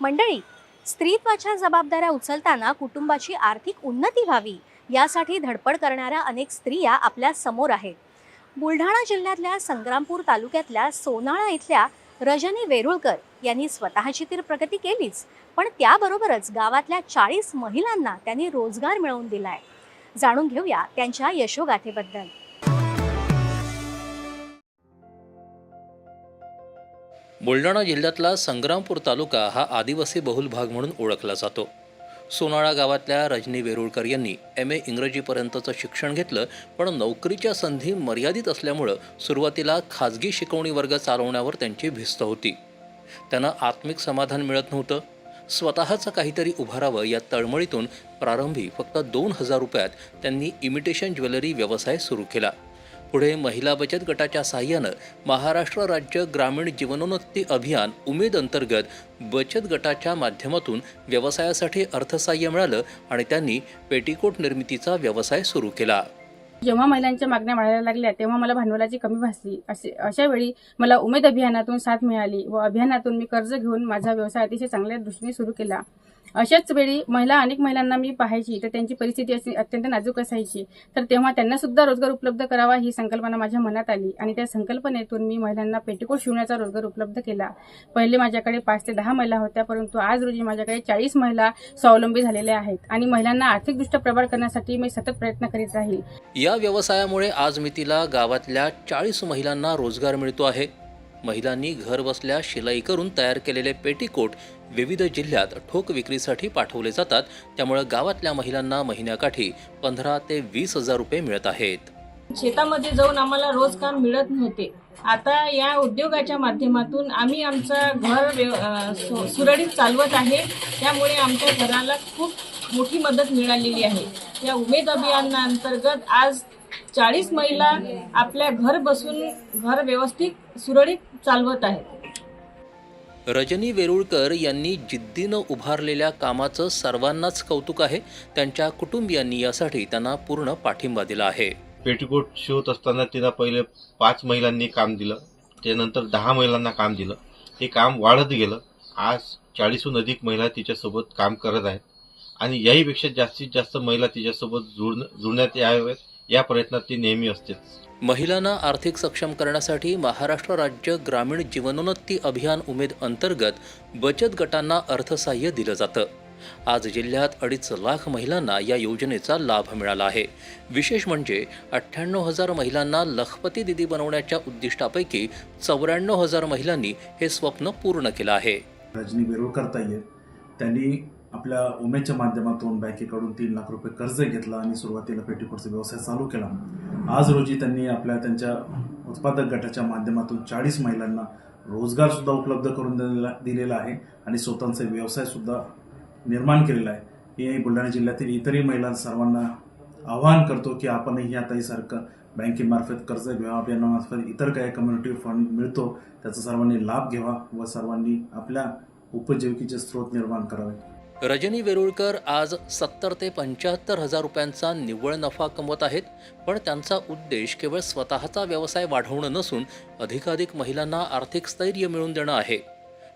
मंडळी स्त्रीत्वाच्या जबाबदाऱ्या उचलताना कुटुंबाची आर्थिक उन्नती व्हावी यासाठी धडपड करणाऱ्या अनेक स्त्रिया आपल्यासमोर आहेत. बुलढाणा जिल्ह्यातल्या संग्रामपूर तालुक्यातल्या सोनाळा इथल्या रजनी वेरुळकर यांनी स्वतःची तर प्रगती केलीच पण त्याबरोबरच गावातल्या चाळीस महिलांना त्यांनी रोजगार मिळवून दिलाय. जाणून घेऊया त्यांच्या यशोगाथेबद्दल. बुलढाणा जिल्ह्यातला संग्रामपूर तालुका हा आदिवासी बहुल भाग म्हणून ओळखला जातो. सोनाळा गावातल्या रजनी वेरुळकर यांनी एम ए इंग्रजीपर्यंतचं शिक्षण घेतलं पण नोकरीच्या संधी मर्यादित असल्यामुळं सुरुवातीला खाजगी शिकवणी वर्ग चालवण्यावर त्यांची भिस्त होती. त्यांना आत्मिक समाधान मिळत नव्हतं. स्वतःचं काहीतरी उभारावं या तळमळीतून प्रारंभी फक्त दोन हजार रुपयात त्यांनी इमिटेशन ज्वेलरी व्यवसाय सुरू केला. पुढे महिला बचत गटाच्या सहाय्यानं महाराष्ट्र राज्य ग्रामीण जीवनोन्नती अभियान उमेद अंतर्गत बचत गटाच्या माध्यमातून व्यवसायासाठी अर्थसहाय्य मिळालं आणि त्यांनी पेटीकोट निर्मितीचा व्यवसाय सुरू केला. जेव्हा महिलांच्या मागण्या वाढायला लागल्या तेव्हा मला भांडवलाची कमी भासली. असे अशा वेळी मला उमेद अभियानातून साथ मिळाली व अभियानातून मी कर्ज घेऊन माझा व्यवसाय अतिशय चांगल्या दृष्टीने सुरू केला. अशाच वेळी महिला अनेक महिलांना मी पाहायची तर त्यांची परिस्थिती अशी अत्यंत नाजूक असायची. तर तेव्हा त्यांना सुद्धा रोजगार उपलब्ध करावा ही संकल्पना माझ्या मनात आली आणि त्या संकल्पनेतून मी महिलांना पेटीकोट शिवण्याचा रोजगार उपलब्ध केला. पहिले माझ्याकडे पाच ते दहा महिला होत्या परंतु आज रोजी माझ्याकडे चाळीस महिला स्वावलंबी झालेल्या आहेत आणि महिलांना आर्थिकदृष्ट्या प्रबळ करण्यासाठी मी सतत प्रयत्न करीत राहील. या व्यवसायामुळे आज मितीला गावातल्या चाळीस महिलांना रोजगार मिळतो आहे. महिलांनी घर बसल्या शिलाई करून तयार केलेले पेटीकोट विविध जिल्ह्यात ठोक विक्रीसाठी पाठवले जातात. त्यामुळे गावातल्या महिलांना महिन्याकाठी पंधरा ते वीस हजार रुपये मिळत आहेत. शेतामध्ये जाऊन आम्हाला रोज काम मिळत नव्हते. आता या उद्योगाच्या माध्यमातून आम्ही आमचं घर सुरळीत चालवत आहे. त्यामुळे आमच्या घराला खूप मोठी मदत मिळालेली आहे. या उमेद अभियानाअंतर्गत आज चाळीस महिला आपल्या घर बसून घर व्यवस्थित सुरळीत चालवत आहेत. रजनी वेरुळकर यांनी जिद्दीनं उभारलेल्या कामाचं सर्वांनाच कौतुक आहे. त्यांच्या कुटुंबियांनी यासाठी त्यांना पूर्ण पाठिंबा दिला आहे. पेटीकोट शिवत असताना तिला पहिले पाच महिलांनी काम दिलं त्यानंतर दहा महिलांना काम दिलं. हे काम वाढत गेलं. आज चाळीसहून अधिक महिला तिच्यासोबत काम करत आहेत. आणि याहीपेक्षा जास्तीत जास्त महिला तिच्यासोबत जुळण जुळण्यात याव्यात या प्रयत्नात ती नेहमी असतेच. महिलांना आर्थिक सक्षम करण्यासाठी महाराष्ट्र राज्य ग्रामीण जीवनोन्नती अभियान उमेद अंतर्गत बचत गटांना अर्थसहाय्य दिलं जातं. आज जिल्ह्यात अडीच लाख महिलांना या योजनेचा लाभ मिळाला आहे. विशेष म्हणजे अठ्ठ्याण्णव हजार महिलांना लखपती दिदी बनवण्याच्या उद्दिष्टापैकी चौऱ्याण्णव हजार महिलांनी हे स्वप्न पूर्ण केलं आहे. रजनी वेरुळकर ताई आहेत. त्यांनी आपल्या उमेदच्या माध्यमातून बँकेकडून तीन लाख रुपये कर्ज घेतलं आणि सुरुवातीला पेटीकोटचा व्यवसाय चालू केला. आज रोजी त्यांनी आपल्या त्यांच्या उत्पादक गटाच्या माध्यमातून चाळीस महिलांना रोजगार सुद्धा उपलब्ध करून दिलेला दिलेला आहे आणि स्वतःचा व्यवसाय सुद्धा निर्माण केलेला आहे. हे बुलढाणा जिल्ह्यातील इतरही महिला सर्वांना आवाहन करतो की आपणही आताहीसारखं बँकेमार्फत कर्ज घ्यावा अभियानामार्फत इतर काही कम्युनिटी फंड मिळतो त्याचा सर्वांनी लाभ घ्यावा व सर्वांनी आपल्या उपजीविकेचे स्रोत निर्माण करावे. रजनी वेरुळकर आज सत्तर ते पंच्याहत्तर हजार रुपयांचा निव्वळ नफा कमवत आहेत पण त्यांचा उद्देश केवळ स्वतःचा व्यवसाय वाढवणं नसून अधिकाधिक महिलांना आर्थिक स्थैर्य मिळवून देणं आहे.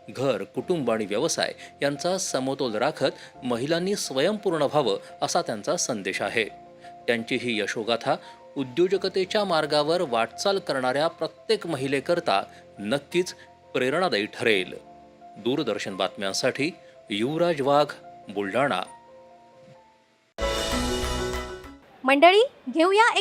घर कुटुंब आणि व्यवसाय यांचा समतोल राखत महिलांनी स्वयंपूर्ण व्हावं असा त्यांचा संदेश आहे. त्यांची ही यशोगाथा उद्योजकतेच्या मार्गावर वाटचाल करणाऱ्या प्रत्येक महिलेकरता नक्कीच प्रेरणादायी ठरेल. दूरदर्शन बातम्यांसाठी युवराज वाघ बुलढाणा. मंडळी घेऊया एक